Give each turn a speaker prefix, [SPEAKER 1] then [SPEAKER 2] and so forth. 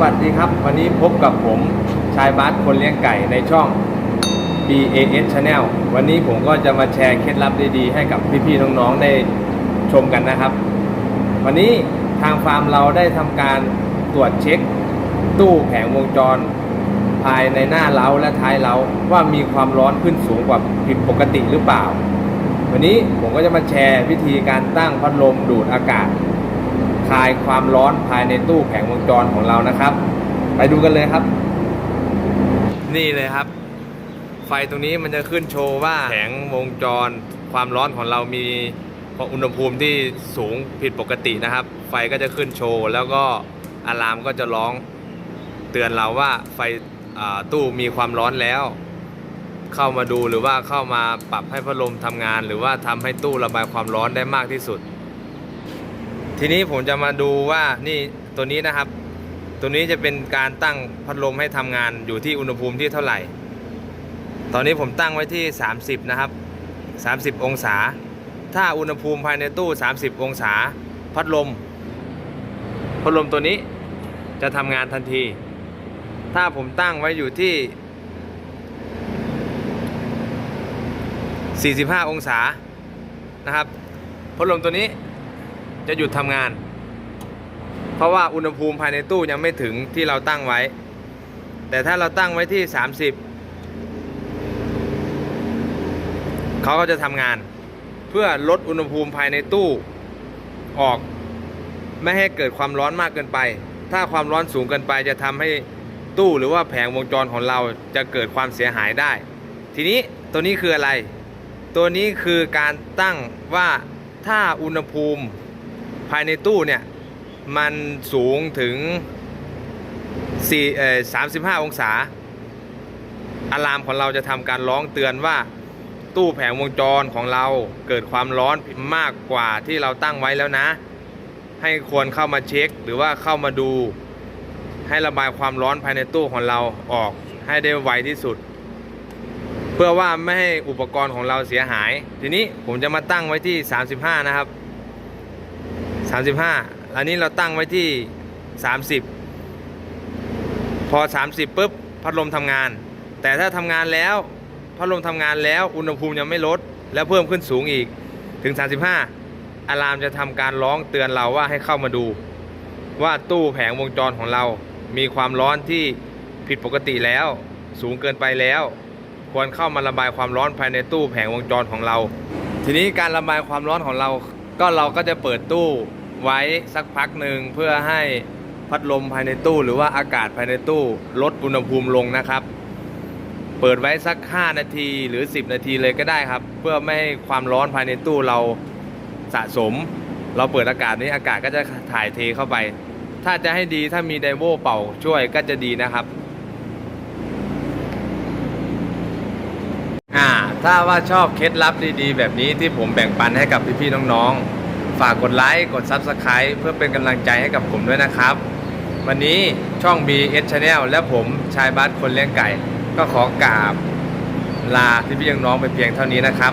[SPEAKER 1] วัสดีครับ วันนี้พบกับผมชายบาสคนเลี้ยงไก่ในช่อง BAS Channel วันนี้ผมก็จะมาแชร์เคล็ดลับดีๆ ให้กับพี่ๆน้องๆได้ชมกันนะครับ วันนี้ทางฟาร์มเราได้ทำการตรวจเช็ค ตู้แผงวงจร ภายในหน้าเล้าและท้ายเล้าว่ามีความร้อนขึ้นสูงกว่าผิดปกติหรือเปล่า วันนี้ผมก็จะมาแชร์วิธีการตั้งพัดลมดูดอากาศ ลายความร้อนภายในตู้แผงวงจรของเรานะครับ ไปดูกันเลยครับ นี่เลยครับ ไฟตรงนี้มันจะขึ้นโชว์ว่าแผงวงจรความร้อนของเรามีอุณหภูมิที่สูงผิดปกตินะครับ ไฟก็จะขึ้นโชว์แล้วก็อะลามก็จะร้องเตือนเราว่าไฟอ่าตู้มีความร้อนแล้ว เข้ามาดูหรือว่าเข้ามาปรับให้พัดลมทำงาน หรือว่าทำให้ตู้ระบายความร้อนได้มากที่สุด ทีนี้ผมจะมาดูว่านี่ตัวนี้นะครับ ตัวนี้จะเป็นการตั้งพัดลมให้ทำงานอยู่ที่อุณหภูมิที่เท่าไหร่ ตอนนี้ผมตั้งไว้ที่ 30 นะครับ 30 องศา ถ้าอุณหภูมิภายในตู้ 30 องศา พัดลม พัดลมตัวนี้จะทำงานทันที ถ้าผมตั้งไว้อยู่ที่ 45 องศานะครับ พัดลมตัวนี้ จะหยุดทำงาน เพราะว่าอุณหภูมิภายในตู้ยังไม่ถึงที่เราตั้งไว้ แต่ถ้าเราตั้งไว้ที่ 30 เขาก็จะทำงาน เพื่อลดอุณหภูมิภายในตู้ออก ไม่ให้เกิดความร้อนมากเกินไป ถ้าความร้อนสูงเกินไปจะทำให้ตู้หรือว่าแผงวงจรของเราจะเกิดความเสียหายได้ ทีนี้ตัวนี้คืออะไร ตัวนี้คือการตั้งว่าถ้าอุณหภูมิ ภายในตู้เนี่ยมันสูงถึง4เอ่อ35 องศา อะลามของเราจะทำการร้องเตือนว่าตู้แผงวงจรของเราเกิดความร้อนมากกว่าที่เราตั้งไว้แล้วนะ ให้ควรเข้ามาเช็คหรือว่าเข้ามาดู ให้ระบายความร้อนภายในตู้ของเราออกให้ได้ไวที่สุด เพื่อว่าไม่ให้อุปกรณ์ของเราเสียหาย ทีนี้ผมจะมาตั้งไว้ที่ 35 นะครับ 35 อันนี้เราตั้งไว้ที่ 30 พอ 30ปุ๊บพัดลมทำงาน แต่ถ้าทำงานแล้วพัดลมทำงานแล้วอุณหภูมิยังไม่ลด แล้วเพิ่มขึ้นสูงอีกถึง 35 อะลามจะทำการร้องเตือนเราว่าให้เข้ามาดู ว่าตู้แผงวงจรของเรา มีความร้อนที่ผิดปกติแล้ว สูงเกินไปแล้ว ควรเข้ามาระบายความร้อนภายในตู้แผงวงจรของเรา ทีนี้การระบายความร้อนของเราก็เราก็จะเปิดตู้ ไว้สักพักหนึ่งเพื่อให้พัดลมภายในตู้ หรือว่าอากาศภายในตู้ลดอุณหภูมิลงนะครับ เปิดไว้สัก 5 นาทีหรือ 10 นาทีเลยก็ได้ครับ เพื่อไม่ให้ความร้อนภายในตู้เราสะสม เราเปิดอากาศนี้อากาศก็จะถ่ายเทเข้าไป ถ้าจะให้ดีถ้ามีไดโวเป่าช่วยก็จะดีนะครับอ่าถ้าว่าชอบเคล็ดลับดีๆ แบบนี้ที่ผมแบ่งปันให้กับพี่ๆน้องๆ ฝากกดไลค์กด Subscribe เพื่อเป็นกำลังใจให้กับผมด้วยนะครับ วันนี้ช่อง BS Channel และผมชายบัสคนเลี้ยงไก่ ก็ขอกราบลาพี่ๆน้องไปเพียงเท่านี้นะครับ